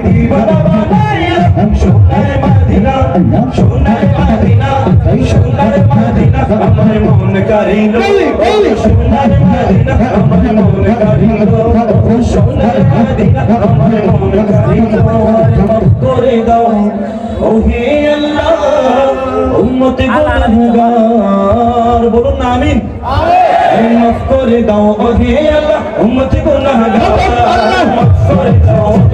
করিল সোনার মদিনা আমার মন করিল সোনার মদিনা আমার মন করিল করে দাও ওহে আল্লাহ উম্মতে গুনাহগার বলুন আমিন আমিন মাফ করে দাও ওহে আল্লাহ উম্মতে গুনাহগার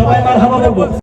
সবাই